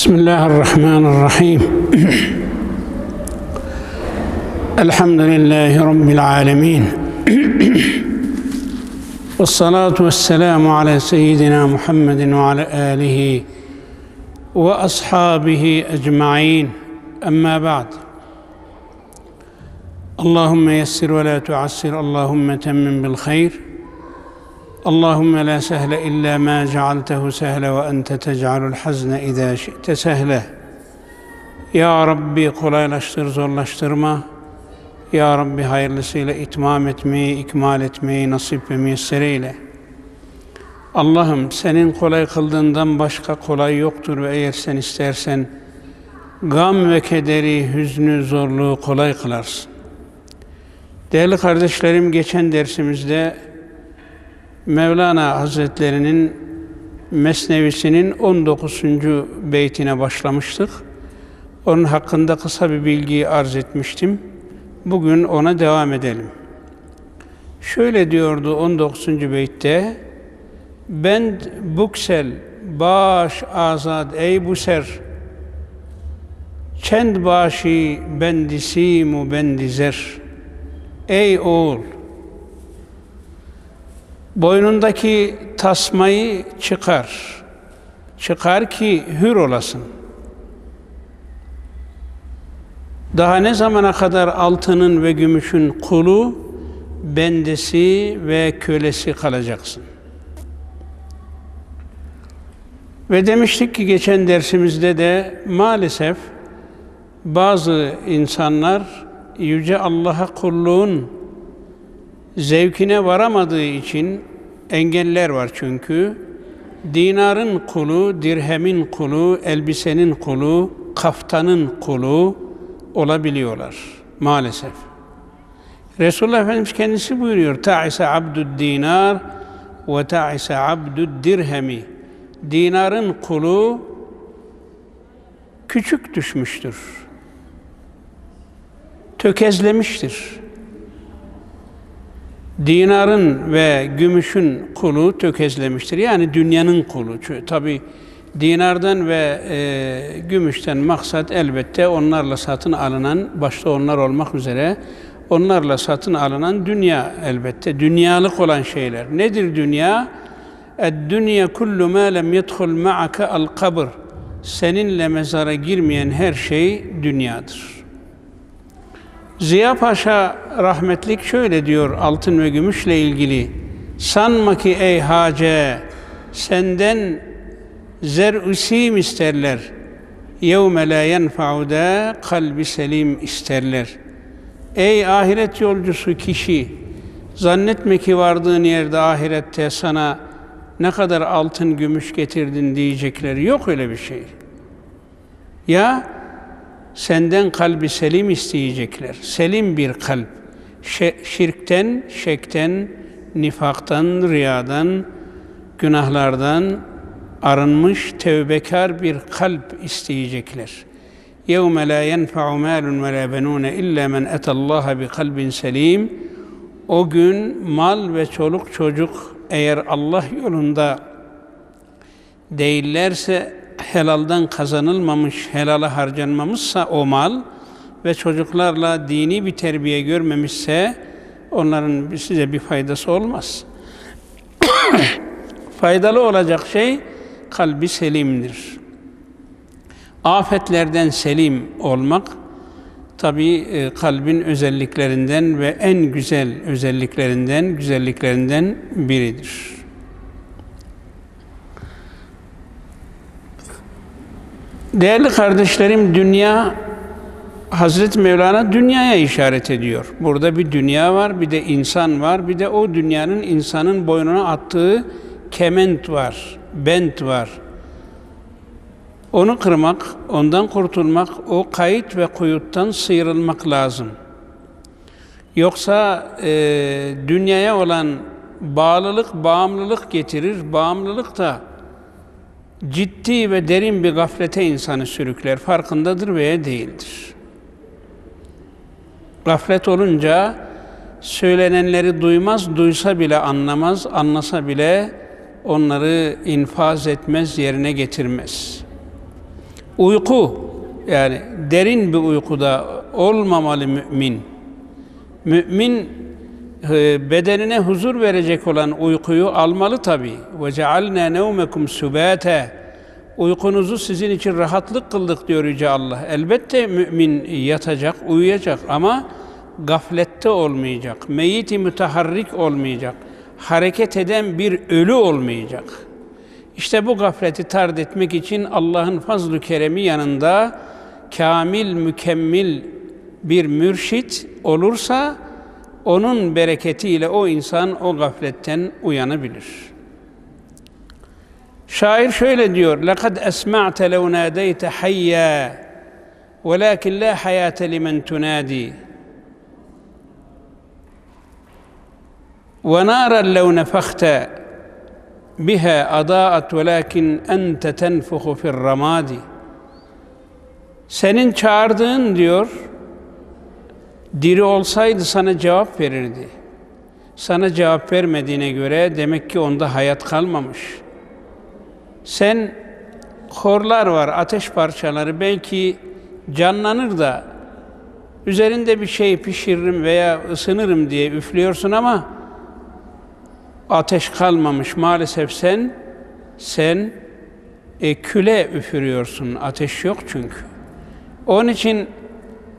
بسم الله الرحمن الرحيم. الحمد لله رب العالمين. والصلاة والسلام على سيدنا محمد وعلى آله وأصحابه أجمعين. أما بعد. اللهم يسر ولا تعسر. اللهم تمم بالخير. اللهم لا سهل إلا ما جعلته سهلا وأنت تجعل الحزن إذا شئت سهلا Ya Rabbi kolaylaştır, zorlaştırma. Ya Rabbi hayırlısıyla itmam etmeyi, ikmal etmeyi nasip ve müyesser eyle. Allah'ım senin kolay kıldığından başka kolay yoktur ve eğer sen istersen gam ve kederi, hüznü, zorluğu kolay kılarsın. Değerli kardeşlerim geçen dersimizde Mevlana Hazretlerinin Mesnevisinin 19. beytine başlamıştık. Onun hakkında kısa bir bilgiyi arz etmiştim. Bugün ona devam edelim. Şöyle diyordu 19. beytte, Bend buksel, baş azad ey buser, çend başı bendisi mu bendizer. Ey oğul, boynundaki tasmayı çıkar. Çıkar ki hür olasın. Daha ne zamana kadar altının ve gümüşün kulu, bendesi ve kölesi kalacaksın. Ve demiştik ki geçen dersimizde de maalesef bazı insanlar Yüce Allah'a kulluğun zevkine varamadığı için engeller var çünkü. Dinarın kulu, dirhemin kulu, elbisenin kulu, kaftanın kulu olabiliyorlar maalesef. Resulullah Efendimiz kendisi buyuruyor. Ta'ise abdud dinar ve ta'ise abdud dirhemi. Dinarın kulu küçük düşmüştür. Tökezlemiştir dinarın ve gümüşün kulu tökezlemiştir. Yani dünyanın kulu. Tabi dinardan ve e, gümüşten maksat elbette onlarla satın alınan, başta onlar olmak üzere onlarla satın alınan dünya elbette. Dünyalık olan şeyler. Nedir dünya? Dünya kullu ma lem yedhul ma'aka al kabr. Seninle mezara girmeyen her şey dünyadır. Ziya Paşa rahmetlik şöyle diyor altın ve gümüşle ilgili. Sanma ki ey hace senden zer usim isterler. Yevme la yenfa'u da kalbi selim isterler. Ey ahiret yolcusu kişi zannetme ki vardığın yerde ahirette sana ne kadar altın gümüş getirdin diyecekler. Yok öyle bir şey. Ya senden kalbi selim isteyecekler. Selim bir kalp. Şirkten, şekten, nifaktan, riyadan, günahlardan arınmış, tevbekar bir kalp isteyecekler. يَوْمَ لَا يَنْفَعُ مَالٌ وَلَا بَنُونَ اِلَّا مَنْ اَتَى اللّٰهَ بِقَلْبٍ selim. O gün mal ve çoluk çocuk eğer Allah yolunda değillerse helaldan kazanılmamış, helala harcanmamışsa o mal ve çocuklarla dini bir terbiye görmemişse onların size bir faydası olmaz. Faydalı olacak şey kalbi selimdir. Afetlerden selim olmak tabi kalbin özelliklerinden ve en güzel özelliklerinden, güzelliklerinden biridir. Değerli kardeşlerim, dünya Hazreti Mevlana dünyaya işaret ediyor. Burada bir dünya var, bir de insan var, bir de o dünyanın insanın boynuna attığı kement var, bent var. Onu kırmak, ondan kurtulmak, o kayıt ve kuyuttan sıyrılmak lazım. Yoksa e, dünyaya olan bağlılık, bağımlılık getirir. Bağımlılık da ciddi ve derin bir gaflete insanı sürükler. Farkındadır veya değildir. Gaflet olunca söylenenleri duymaz, duysa bile anlamaz, anlasa bile onları infaz etmez, yerine getirmez. Uyku yani derin bir uykuda olmamalı mümin. Mümin bedenine huzur verecek olan uykuyu almalı tabi. Ve cealna nevmekum subate. Uykunuzu sizin için rahatlık kıldık diyor Yüce Allah. Elbette mümin yatacak, uyuyacak ama gaflette olmayacak. Meyiti müteharrik olmayacak. Hareket eden bir ölü olmayacak. İşte bu gafleti tard etmek için Allah'ın fazl-ı keremi yanında kamil, mükemmel bir mürşit olursa onun bereketiyle o insan o gafletten uyanabilir. Şair şöyle diyor: "Lekad esma'te lev nadeyte hayya velakin la hayate limen tunadi." ونارا لو نفخت بها أضاءت ولكن أنت تنفخ في الرماد Senin çağırdığın diyor, diri olsaydı sana cevap verirdi. Sana cevap vermediğine göre demek ki onda hayat kalmamış. Sen korlar var, ateş parçaları belki canlanır da üzerinde bir şey pişiririm veya ısınırım diye üflüyorsun ama ateş kalmamış. Maalesef sen sen e, küle üfürüyorsun. Ateş yok çünkü. Onun için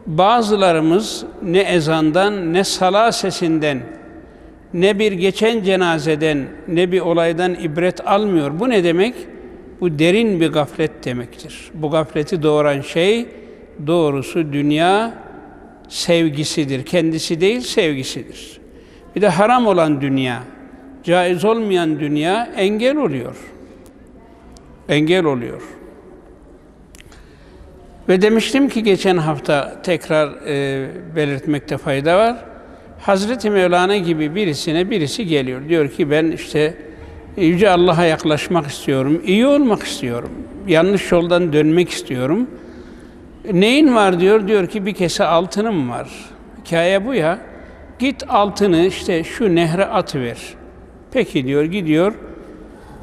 bazılarımız ne ezandan ne sala sesinden ne bir geçen cenazeden ne bir olaydan ibret almıyor. Bu ne demek? Bu derin bir gaflet demektir. Bu gafleti doğuran şey doğrusu dünya sevgisidir. Kendisi değil sevgisidir. Bir de haram olan dünya, caiz olmayan dünya engel oluyor. Engel oluyor. Ve demiştim ki geçen hafta tekrar e, belirtmekte fayda var. Hazreti Mevlana gibi birisine birisi geliyor. Diyor ki ben işte Yüce Allah'a yaklaşmak istiyorum, iyi olmak istiyorum, yanlış yoldan dönmek istiyorum. Neyin var diyor, diyor ki bir kese altınım var. Hikaye bu ya. Git altını işte şu nehre atıver. Peki diyor, gidiyor.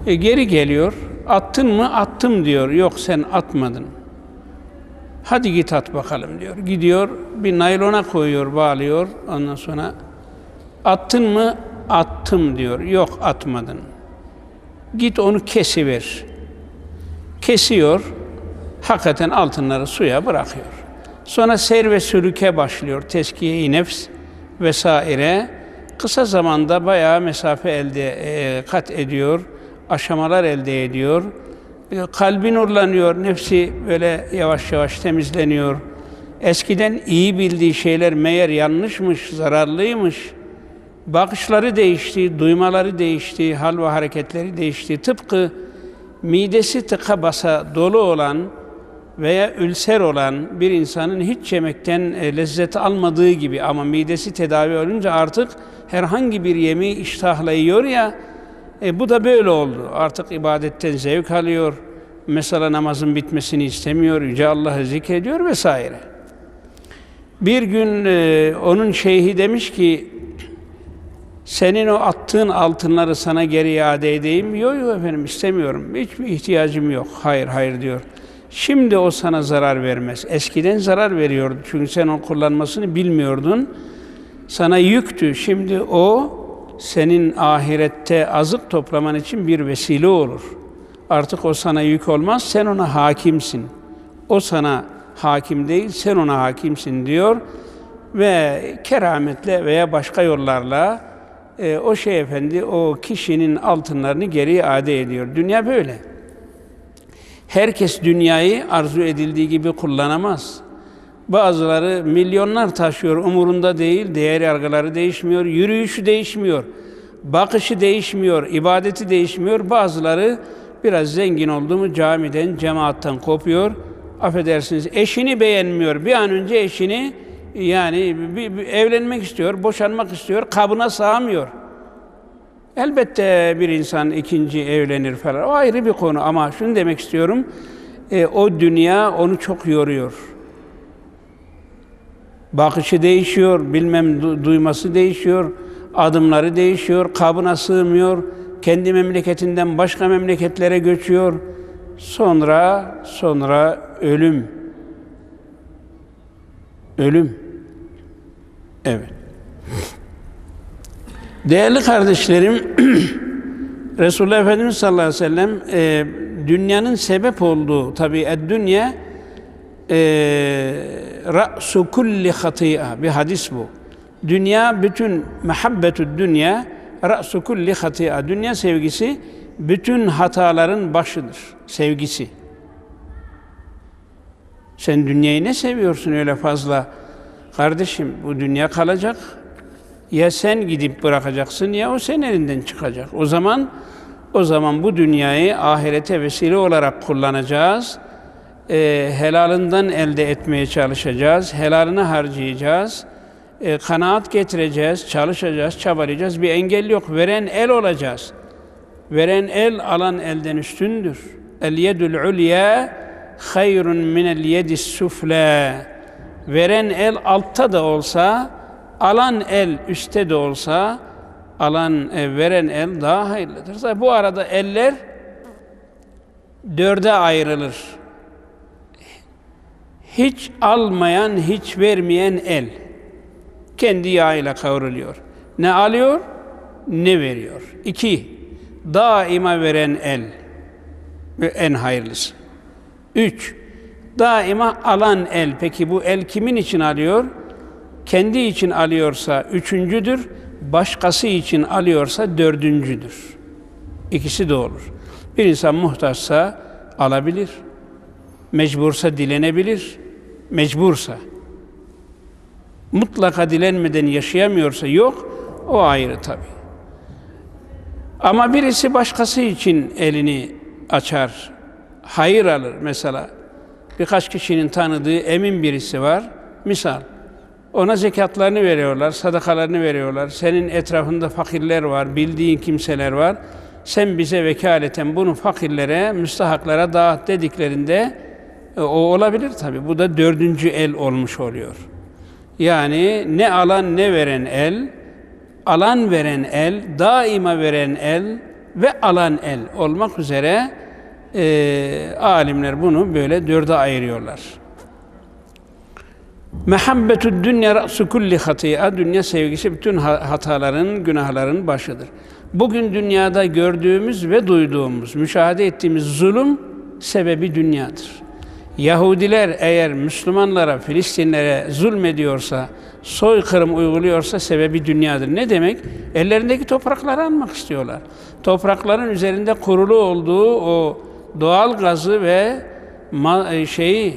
E, geri geliyor. Attın mı? Attım diyor. Yok sen atmadın. Hadi git at bakalım diyor. Gidiyor bir naylona koyuyor, bağlıyor. Ondan sonra attın mı? Attım diyor. Yok atmadın. Git onu kesiver. Kesiyor. Hakikaten altınları suya bırakıyor. Sonra ser ve sülüke başlıyor. Teskiye-i nefs vesaire. Kısa zamanda bayağı mesafe elde e, kat ediyor. Aşamalar elde ediyor kalbi nurlanıyor, nefsi böyle yavaş yavaş temizleniyor. Eskiden iyi bildiği şeyler meğer yanlışmış, zararlıymış. Bakışları değişti, duymaları değişti, hal ve hareketleri değişti. Tıpkı midesi tıka basa dolu olan veya ülser olan bir insanın hiç yemekten e, lezzet almadığı gibi ama midesi tedavi olunca artık herhangi bir yemeği iştahla yiyor ya, e, bu da böyle oldu. Artık ibadetten zevk alıyor. Mesela namazın bitmesini istemiyor. Yüce Allah'ı zikrediyor vesaire. Bir gün e, onun şeyhi demiş ki senin o attığın altınları sana geri iade edeyim. Yok yok efendim istemiyorum. Hiçbir ihtiyacım yok. Hayır hayır diyor. Şimdi o sana zarar vermez. Eskiden zarar veriyordu. Çünkü sen onu kullanmasını bilmiyordun. Sana yüktü. Şimdi o senin ahirette azık toplaman için bir vesile olur. Artık o sana yük olmaz, sen ona hakimsin. O sana hakim değil, sen ona hakimsin diyor ve kerametle veya başka yollarla e, o şey efendi o kişinin altınlarını geri iade ediyor. Dünya böyle. Herkes dünyayı arzu edildiği gibi kullanamaz. Bazıları milyonlar taşıyor, umurunda değil, değer yargıları değişmiyor, yürüyüşü değişmiyor, bakışı değişmiyor, ibadeti değişmiyor. Bazıları biraz zengin oldu mu camiden, cemaattan kopuyor. Affedersiniz, eşini beğenmiyor. Bir an önce eşini yani bir, bir evlenmek istiyor, boşanmak istiyor, kabına sığamıyor. Elbette bir insan ikinci evlenir falan. O ayrı bir konu ama şunu demek istiyorum. E, o dünya onu çok yoruyor bakışı değişiyor, bilmem duyması değişiyor, adımları değişiyor, kabına sığmıyor, kendi memleketinden başka memleketlere göçüyor. sonra sonra ölüm. Ölüm. Evet. Değerli kardeşlerim, Resulullah Efendimiz sallallahu aleyhi ve sellem e, dünyanın sebep olduğu tabi dünya ra'su kulli hati'a bir hadis bu. Dünya bütün mehabbetü dünya ra'su kulli hati'a. Dünya sevgisi bütün hataların başıdır. Sevgisi. Sen dünyayı ne seviyorsun öyle fazla? Kardeşim bu dünya kalacak. Ya sen gidip bırakacaksın ya o senin elinden çıkacak. O zaman o zaman bu dünyayı ahirete vesile olarak kullanacağız. E, helalından elde etmeye çalışacağız. Helalını harcayacağız. E, kanaat getireceğiz, çalışacağız, çabalayacağız. Bir engel yok. Veren el olacağız. Veren el alan elden üstündür. El yedül ulya hayrun minel yedis sufla. Veren el altta da olsa, alan el üstte de olsa, alan e, veren el daha hayırlıdır. Bu arada eller dörde ayrılır. Hiç almayan, hiç vermeyen el. Kendi yağıyla kavruluyor. Ne alıyor, ne veriyor. İki, daima veren el. Ve en hayırlısı. Üç, daima alan el. Peki bu el kimin için alıyor? Kendi için alıyorsa üçüncüdür, başkası için alıyorsa dördüncüdür. İkisi de olur. Bir insan muhtaçsa alabilir. Mecbursa dilenebilir. Mecbursa. Mutlaka dilenmeden yaşayamıyorsa yok, o ayrı tabi. Ama birisi başkası için elini açar, hayır alır mesela. Birkaç kişinin tanıdığı emin birisi var. Misal, ona zekatlarını veriyorlar, sadakalarını veriyorlar. Senin etrafında fakirler var, bildiğin kimseler var. Sen bize vekaleten bunu fakirlere, müstahaklara dağıt dediklerinde o olabilir tabi. Bu da dördüncü el olmuş oluyor. Yani ne alan ne veren el, alan veren el, daima veren el ve alan el olmak üzere e, alimler bunu böyle dörde ayırıyorlar. Mehabbetü dünya ra'su kulli hati'a. Dünya sevgisi bütün hataların, günahların başıdır. Bugün dünyada gördüğümüz ve duyduğumuz, müşahede ettiğimiz zulüm sebebi dünyadır. Yahudiler eğer Müslümanlara, Filistinlere zulmediyorsa, soykırım uyguluyorsa sebebi dünyadır. Ne demek? Ellerindeki toprakları almak istiyorlar. Toprakların üzerinde kurulu olduğu o doğal gazı ve şeyi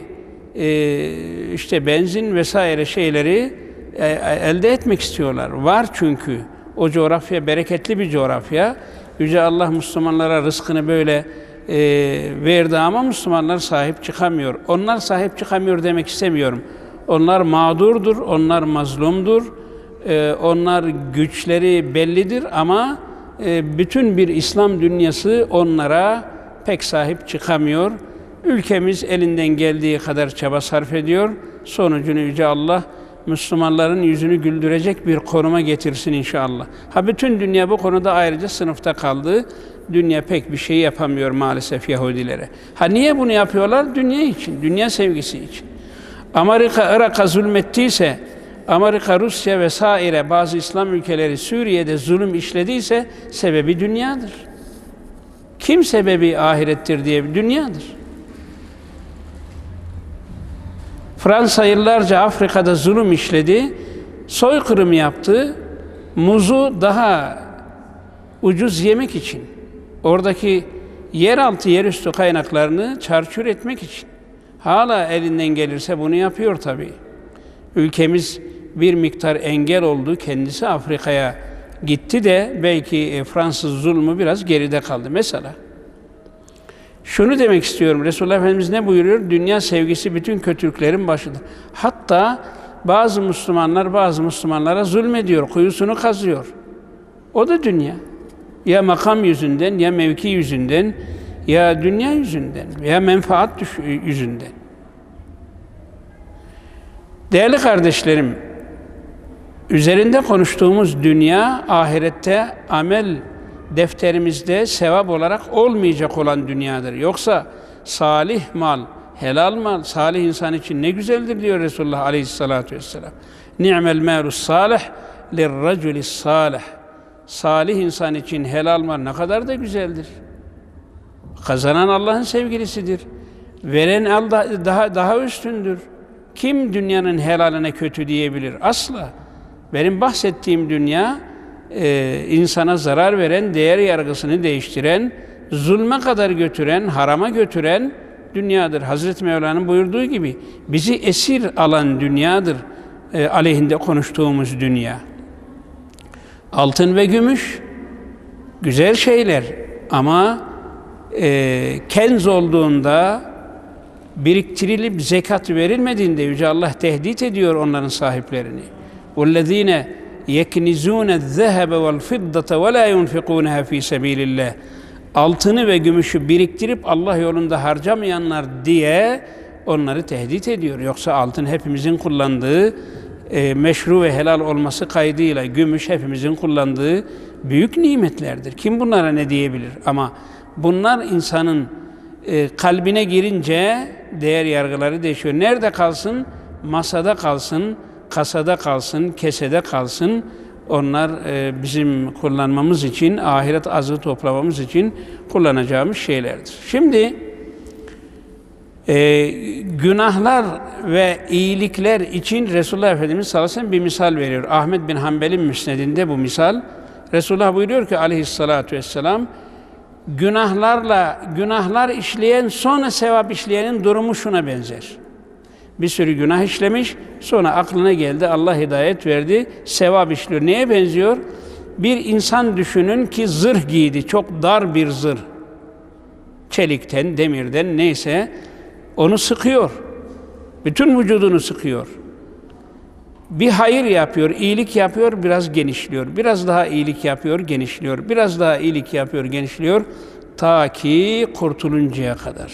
e, işte benzin vesaire şeyleri e, elde etmek istiyorlar. Var çünkü o coğrafya bereketli bir coğrafya. Yüce Allah Müslümanlara rızkını böyle e, verdi ama Müslümanlar sahip çıkamıyor. Onlar sahip çıkamıyor demek istemiyorum. Onlar mağdurdur, onlar mazlumdur. E, onlar güçleri bellidir ama e, bütün bir İslam dünyası onlara pek sahip çıkamıyor. Ülkemiz elinden geldiği kadar çaba sarf ediyor. Sonucunu Yüce Allah Müslümanların yüzünü güldürecek bir konuma getirsin inşallah. Ha bütün dünya bu konuda ayrıca sınıfta kaldı. Dünya pek bir şey yapamıyor maalesef Yahudilere. Ha niye bunu yapıyorlar? Dünya için, dünya sevgisi için. Amerika Irak'a zulmettiyse, Amerika, Rusya vesaire bazı İslam ülkeleri Suriye'de zulüm işlediyse sebebi dünyadır. Kim sebebi ahirettir diye dünyadır. Fransa yıllarca Afrika'da zulüm işledi, soykırım yaptı, muzu daha ucuz yemek için, oradaki yeraltı, yerüstü kaynaklarını çarçur etmek için. Hala elinden gelirse bunu yapıyor tabii. Ülkemiz bir miktar engel oldu, kendisi Afrika'ya gitti de belki e, Fransız zulmü biraz geride kaldı. Mesela şunu demek istiyorum. Resulullah Efendimiz ne buyuruyor? Dünya sevgisi bütün kötülüklerin başıdır. Hatta bazı Müslümanlar bazı Müslümanlara zulmediyor, kuyusunu kazıyor. O da dünya. Ya makam yüzünden, ya mevki yüzünden, ya dünya yüzünden, ya menfaat yüzünden. Değerli kardeşlerim, üzerinde konuştuğumuz dünya ahirette amel defterimizde sevap olarak olmayacak olan dünyadır. Yoksa salih mal, helal mal, salih insan için ne güzeldir diyor Resulullah aleyhissalatu vesselam. Ni'mel malus salih lirraculis salih. Salih insan için helal mal ne kadar da güzeldir. Kazanan Allah'ın sevgilisidir. Veren Allah daha daha üstündür. Kim dünyanın helaline kötü diyebilir? Asla. Benim bahsettiğim dünya e, insana zarar veren, değer yargısını değiştiren, zulme kadar götüren, harama götüren dünyadır. Hazreti Mevla'nın buyurduğu gibi bizi esir alan dünyadır. E, aleyhinde konuştuğumuz dünya. Altın ve gümüş güzel şeyler ama e, kenz olduğunda biriktirilip zekat verilmediğinde Yüce Allah tehdit ediyor onların sahiplerini. وَالَّذ۪ينَ يَكْنِزُونَ الذَّهَبَ وَالْفِضَّةَ وَلَا يُنْفِقُونَهَا ف۪ي سَب۪يلِ اللّٰهِ Altını ve gümüşü biriktirip Allah yolunda harcamayanlar diye onları tehdit ediyor. Yoksa altın hepimizin kullandığı, e, meşru ve helal olması kaydıyla gümüş hepimizin kullandığı büyük nimetlerdir. Kim bunlara ne diyebilir? Ama bunlar insanın e, kalbine girince değer yargıları değişiyor. Nerede kalsın? Masada kalsın, kasada kalsın, kesede kalsın. Onlar e, bizim kullanmamız için, ahiret azı toplamamız için kullanacağımız şeylerdir. Şimdi e, günahlar ve iyilikler için Resulullah Efendimiz sallallahu aleyhi ve bir misal veriyor. Ahmet bin Hanbel'in müsnedinde bu misal. Resulullah buyuruyor ki aleyhissalatu vesselam, günahlarla günahlar işleyen sonra sevap işleyenin durumu şuna benzer. Bir sürü günah işlemiş, sonra aklına geldi, Allah hidayet verdi, sevap işliyor. Neye benziyor? Bir insan düşünün ki zırh giydi, çok dar bir zırh. Çelikten, demirden neyse onu sıkıyor. Bütün vücudunu sıkıyor. Bir hayır yapıyor, iyilik yapıyor, biraz genişliyor. Biraz daha iyilik yapıyor, genişliyor. Biraz daha iyilik yapıyor, genişliyor. Ta ki kurtuluncaya kadar.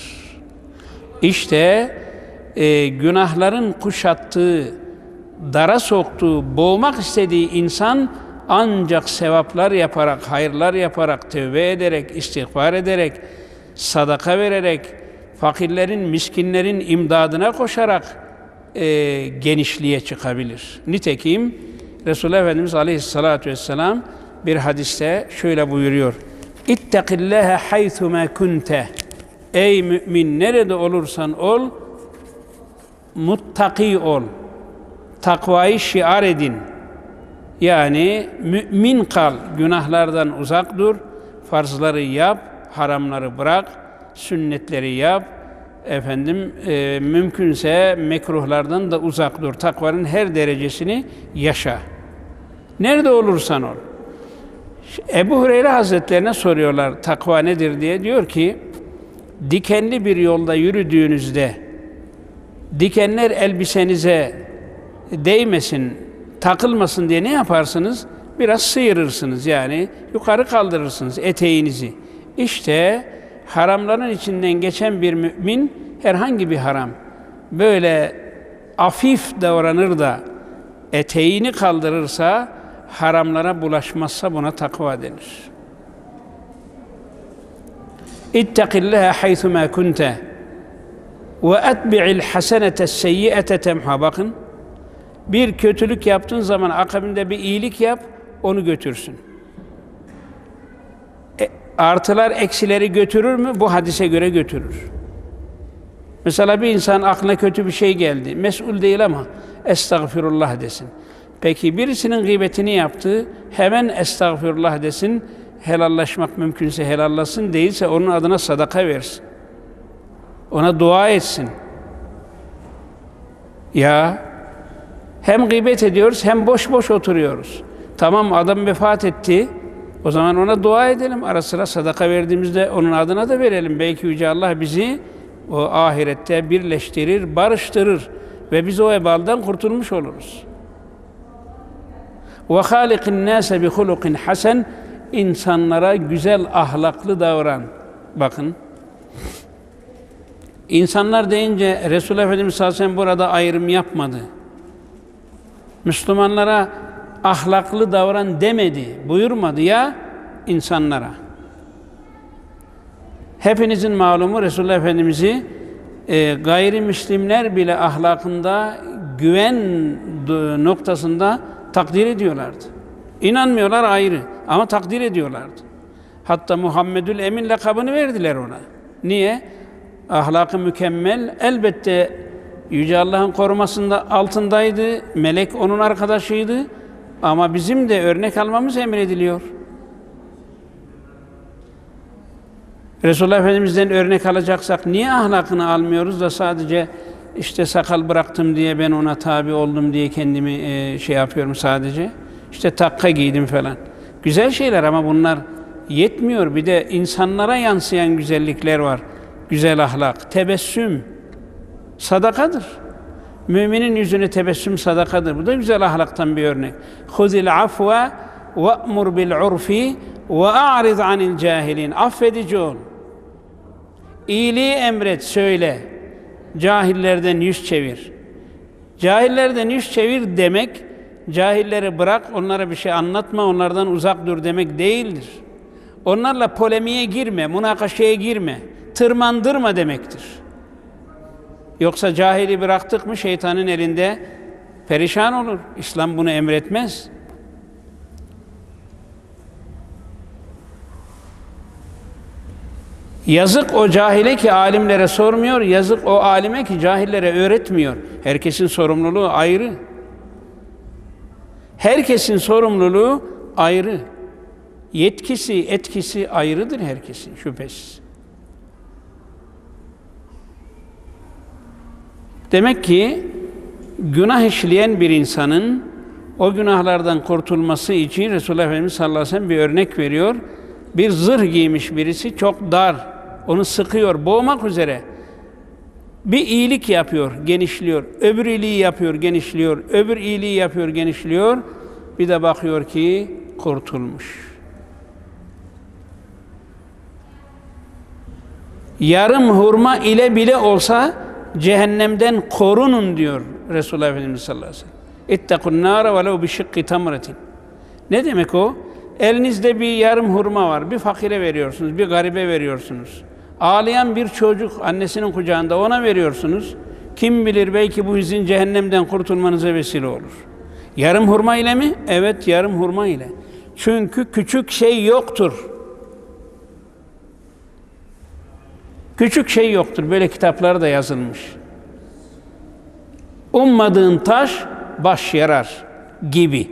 İşte e, günahların kuşattığı, dara soktuğu, boğmak istediği insan ancak sevaplar yaparak, hayırlar yaparak, tövbe ederek, istiğfar ederek, sadaka vererek, fakirlerin, miskinlerin imdadına koşarak e, genişliğe çıkabilir. Nitekim Resulullah Efendimiz Aleyhisselatü Vesselam bir hadiste şöyle buyuruyor. İttekillâhe haythumâ kunte. Ey mümin nerede olursan ol, muttaki ol. Takvayı şiar edin. Yani mümin kal, günahlardan uzak dur, farzları yap, haramları bırak, sünnetleri yap, efendim e, mümkünse mekruhlardan da uzak dur. Takvanın her derecesini yaşa. Nerede olursan ol. Ebu Hureyre Hazretlerine soruyorlar takva nedir diye. Diyor ki dikenli bir yolda yürüdüğünüzde dikenler elbisenize değmesin, takılmasın diye ne yaparsınız? Biraz sıyırırsınız yani yukarı kaldırırsınız eteğinizi. İşte haramların içinden geçen bir mümin herhangi bir haram böyle afif davranır da eteğini kaldırırsa haramlara bulaşmazsa buna takva denir. İtteqillaha haythu ma kunte ve etbi'il hasenete seyyi'ete temha. Bakın bir kötülük yaptığın zaman akabinde bir iyilik yap, onu götürsün. Artılar eksileri götürür mü? Bu hadise göre götürür. Mesela bir insan aklına kötü bir şey geldi. Mesul değil ama estağfirullah desin. Peki birisinin gıybetini yaptı, hemen estağfirullah desin, helallaşmak mümkünse helallasın, değilse onun adına sadaka versin. Ona dua etsin. Ya hem gıybet ediyoruz hem boş boş oturuyoruz. Tamam adam vefat etti. O zaman ona dua edelim. Ara sıra sadaka verdiğimizde onun adına da verelim. Belki Yüce Allah bizi o ahirette birleştirir, barıştırır ve biz o ebaldan kurtulmuş oluruz. Ve halikin nase bi hulukin hasen insanlara güzel ahlaklı davran. Bakın. İnsanlar deyince Resulullah Efendimiz sallallahu burada ayrım yapmadı. Müslümanlara ahlaklı davran demedi, buyurmadı ya insanlara. Hepinizin malumu Resulullah Efendimiz'i e, gayrimüslimler bile ahlakında güven noktasında takdir ediyorlardı. İnanmıyorlar ayrı ama takdir ediyorlardı. Hatta Muhammedül Emin lakabını verdiler ona. Niye? Ahlakı mükemmel. Elbette Yüce Allah'ın korumasında altındaydı. Melek onun arkadaşıydı. Ama bizim de örnek almamız emrediliyor. Resulullah Efendimiz'den örnek alacaksak niye ahlakını almıyoruz da sadece işte sakal bıraktım diye ben ona tabi oldum diye kendimi e, şey yapıyorum sadece. İşte takka giydim falan. Güzel şeyler ama bunlar yetmiyor. Bir de insanlara yansıyan güzellikler var. Güzel ahlak, tebessüm sadakadır. Müminin yüzüne tebessüm sadakadır. Bu da güzel ahlaktan bir örnek. Huzil afwa ve'mur bil urfi ve a'rid anil cahilin. Affedici ol. İyiliği emret, söyle. Cahillerden yüz çevir. Cahillerden yüz çevir demek, cahilleri bırak, onlara bir şey anlatma, onlardan uzak dur demek değildir. Onlarla polemiğe girme, münakaşaya girme, tırmandırma demektir. Yoksa cahili bıraktık mı şeytanın elinde perişan olur. İslam bunu emretmez. Yazık o cahile ki alimlere sormuyor, yazık o alime ki cahillere öğretmiyor. Herkesin sorumluluğu ayrı. Herkesin sorumluluğu ayrı. Yetkisi, etkisi ayrıdır herkesin şüphesiz. Demek ki günah işleyen bir insanın o günahlardan kurtulması için Resulullah Efendimiz sallallahu aleyhi ve sellem bir örnek veriyor. Bir zırh giymiş birisi çok dar, onu sıkıyor, boğmak üzere. Bir iyilik yapıyor, genişliyor. Öbür iyiliği yapıyor, genişliyor. Öbür iyiliği yapıyor, genişliyor. Bir de bakıyor ki kurtulmuş. Yarım hurma ile bile olsa cehennemden korunun diyor Resulullah Efendimiz sallallahu aleyhi ve sellem. İttekun nâre velev bi şıkkı tamretin. Ne demek o? Elinizde bir yarım hurma var. Bir fakire veriyorsunuz, bir garibe veriyorsunuz. Ağlayan bir çocuk annesinin kucağında ona veriyorsunuz. Kim bilir belki bu yüzün cehennemden kurtulmanıza vesile olur. Yarım hurma ile mi? Evet, yarım hurma ile. Çünkü küçük şey yoktur. Küçük şey yoktur. Böyle kitaplar da yazılmış. Ummadığın taş baş yarar gibi.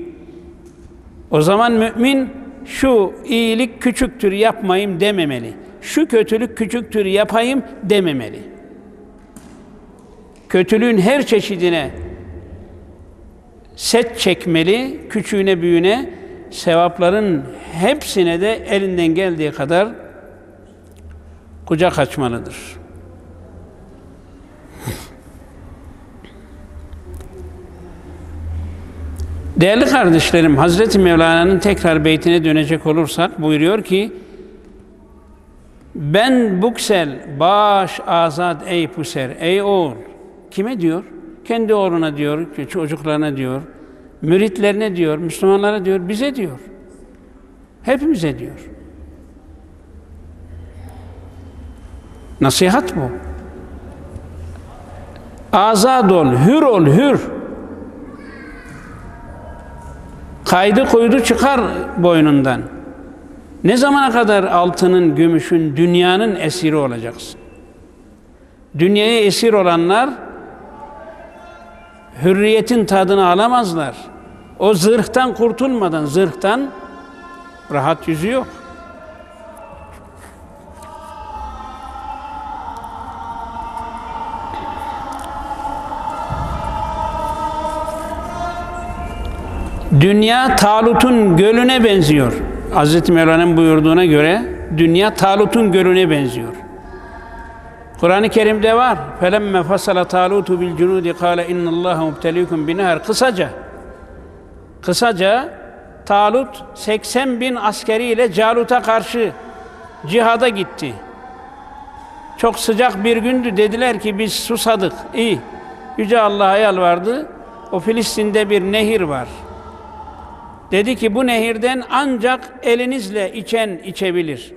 O zaman mümin şu iyilik küçüktür yapmayayım dememeli. Şu kötülük küçüktür yapayım dememeli. Kötülüğün her çeşidine set çekmeli, küçüğüne büyüğüne, sevapların hepsine de elinden geldiği kadar kucak açmalıdır. Değerli kardeşlerim, Hazreti Mevlana'nın tekrar beytine dönecek olursak buyuruyor ki ben buksel baş azad ey puser ey oğul kime diyor? Kendi oğluna diyor, çocuklarına diyor, müritlerine diyor, Müslümanlara diyor, bize diyor. Hepimize diyor. Nasihat bu. Azad ol, hür ol, hür. Kaydı koydu çıkar boynundan. Ne zamana kadar altının, gümüşün, dünyanın esiri olacaksın? Dünyaya esir olanlar hürriyetin tadını alamazlar. O zırhtan kurtulmadan, zırhtan rahat yüzü yok. Dünya Talut'un gölüne benziyor. Hz. Mevlana'nın buyurduğuna göre dünya Talut'un gölüne benziyor. Kur'an-ı Kerim'de var. Felemme fasala talutu bil cunudi kâle innallâhe mubtelîkum binâher. Kısaca, kısaca Talut 80 bin askeriyle Calut'a karşı cihada gitti. Çok sıcak bir gündü. Dediler ki biz susadık. İyi. Yüce Allah'a yalvardı. O Filistin'de bir nehir var. Dedi ki bu nehirden ancak elinizle içen içebilir.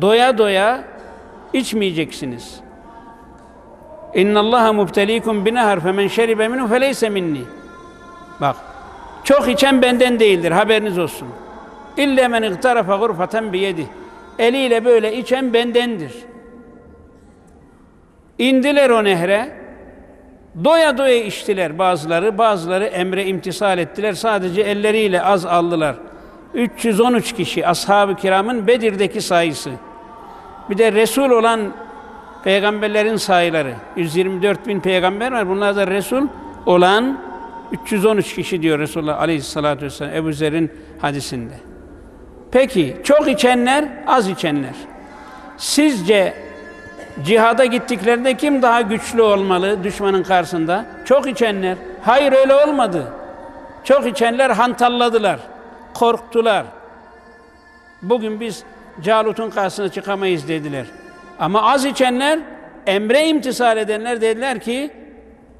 Doya doya içmeyeceksiniz. İnna Allaha mubteliikum binahar femen şeribe minhu feleyse minni. Bak. Çok içen benden değildir. Haberiniz olsun. İlle men ihtarafa gurfaten biyedi. Eliyle böyle içen bendendir. İndiler o nehre. Doya doya içtiler bazıları. Bazıları emre imtisal ettiler. Sadece elleriyle az aldılar. 313 kişi ashab-ı kiramın Bedir'deki sayısı. Bir de Resul olan peygamberlerin sayıları. 124 bin peygamber var. Bunlar da Resul olan 313 kişi diyor Resulullah Aleyhisselatü Vesselam Ebu Zer'in hadisinde. Peki çok içenler, az içenler. Sizce cihada gittiklerinde kim daha güçlü olmalı düşmanın karşısında? Çok içenler. Hayır öyle olmadı. Çok içenler hantalladılar, korktular. Bugün biz Calut'un karşısına çıkamayız dediler. Ama az içenler, emre imtisal edenler dediler ki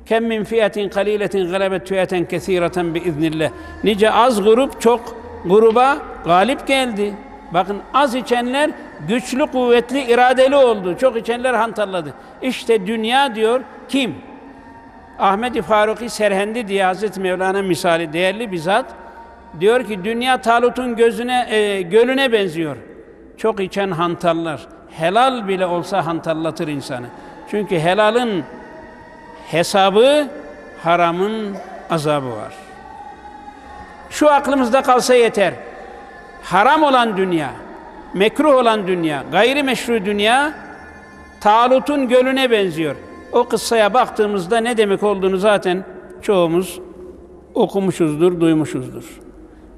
Kem min fiyetin kaliletin galebet fiyeten kesireten biiznillah. Nice az grup çok gruba galip geldi. Bakın az içenler güçlü, kuvvetli, iradeli oldu. Çok içenler hantalladı. İşte dünya diyor kim? Ahmet-i Faruki Serhendi diye Hazreti Mevlana misali değerli bir zat. Diyor ki dünya Talut'un gözüne, e, gölüne benziyor. Çok içen hantallar. Helal bile olsa hantallatır insanı. Çünkü helalın hesabı, haramın azabı var. Şu aklımızda kalsa yeter. Haram olan dünya, mekruh olan dünya, gayrimeşru dünya Talut'un gölüne benziyor. O kıssaya baktığımızda ne demek olduğunu zaten çoğumuz okumuşuzdur, duymuşuzdur.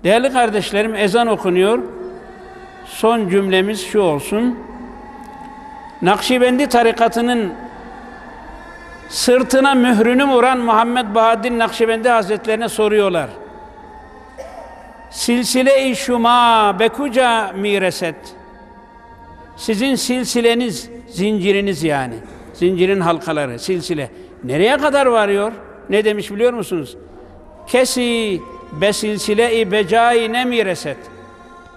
Değerli kardeşlerim ezan okunuyor. Son cümlemiz şu olsun. Nakşibendi tarikatının sırtına mührünü vuran Muhammed Bahaddin Nakşibendi Hazretlerine soruyorlar. Silsile-i şuma bekuca mireset. Sizin silsileniz, zinciriniz yani. Zincirin halkaları, silsile. Nereye kadar varıyor? Ne demiş biliyor musunuz? Kesi besilsile-i becai ne mireset.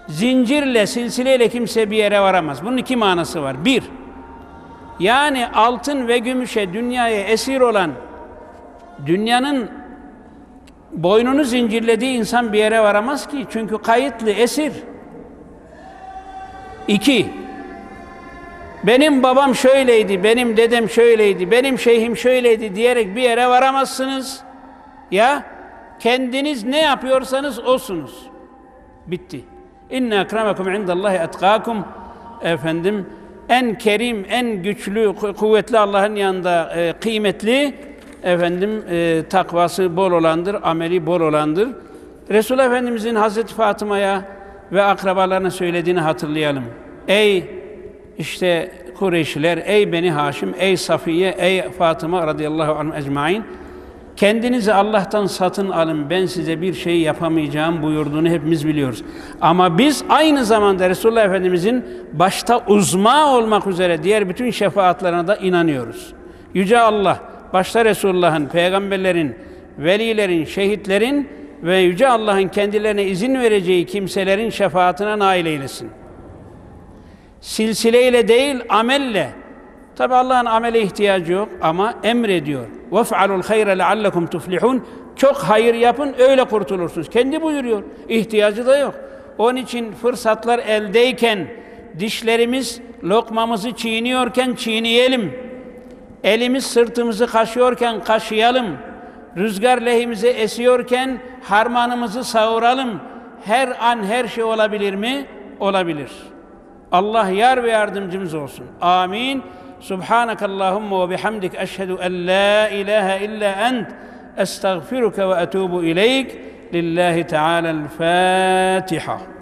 Zincirle, silsileyle kimse bir yere varamaz. Bunun iki manası var. Bir, yani altın ve gümüşe, dünyaya esir olan, dünyanın boynunu zincirlediği insan bir yere varamaz ki. Çünkü kayıtlı, esir. İki, benim babam şöyleydi, benim dedem şöyleydi, benim şeyhim şöyleydi diyerek bir yere varamazsınız. Ya kendiniz ne yapıyorsanız olsunuz. Bitti. İnne ekremekum indallahi etkakum. Efendim en kerim, en güçlü, kuvvetli Allah'ın yanında e, kıymetli efendim e, takvası bol olandır, ameli bol olandır. Resul Efendimizin Hazreti Fatıma'ya ve akrabalarına söylediğini hatırlayalım. Ey işte Kureyşliler, ey Beni Haşim, ey Safiye, ey Fatıma radıyallahu anh ecmain. Kendinizi Allah'tan satın alın, ben size bir şey yapamayacağım buyurduğunu hepimiz biliyoruz. Ama biz aynı zamanda Resulullah Efendimizin başta uzma olmak üzere diğer bütün şefaatlerine de inanıyoruz. Yüce Allah, başta Resulullah'ın, peygamberlerin, velilerin, şehitlerin ve Yüce Allah'ın kendilerine izin vereceği kimselerin şefaatine nail eylesin. Silsileyle değil, amelle. Tabi Allah'ın amele ihtiyacı yok ama emrediyor. وَفْعَلُوا الْخَيْرَ لَعَلَّكُمْ تُفْلِحُونَ Çok hayır yapın, öyle kurtulursunuz. Kendi buyuruyor. İhtiyacı da yok. Onun için fırsatlar eldeyken, dişlerimiz lokmamızı çiğniyorken çiğneyelim. Elimiz sırtımızı kaşıyorken kaşıyalım. Rüzgar lehimize esiyorken harmanımızı savuralım. Her an her şey olabilir mi? Olabilir. Allah yar ve yardımcımız olsun. Amin. Subhanakallahumma ve bihamdik eşhedü en la ilahe illa ent estağfiruke ve etubu ileyk. Lillahi Teala'l Fatiha.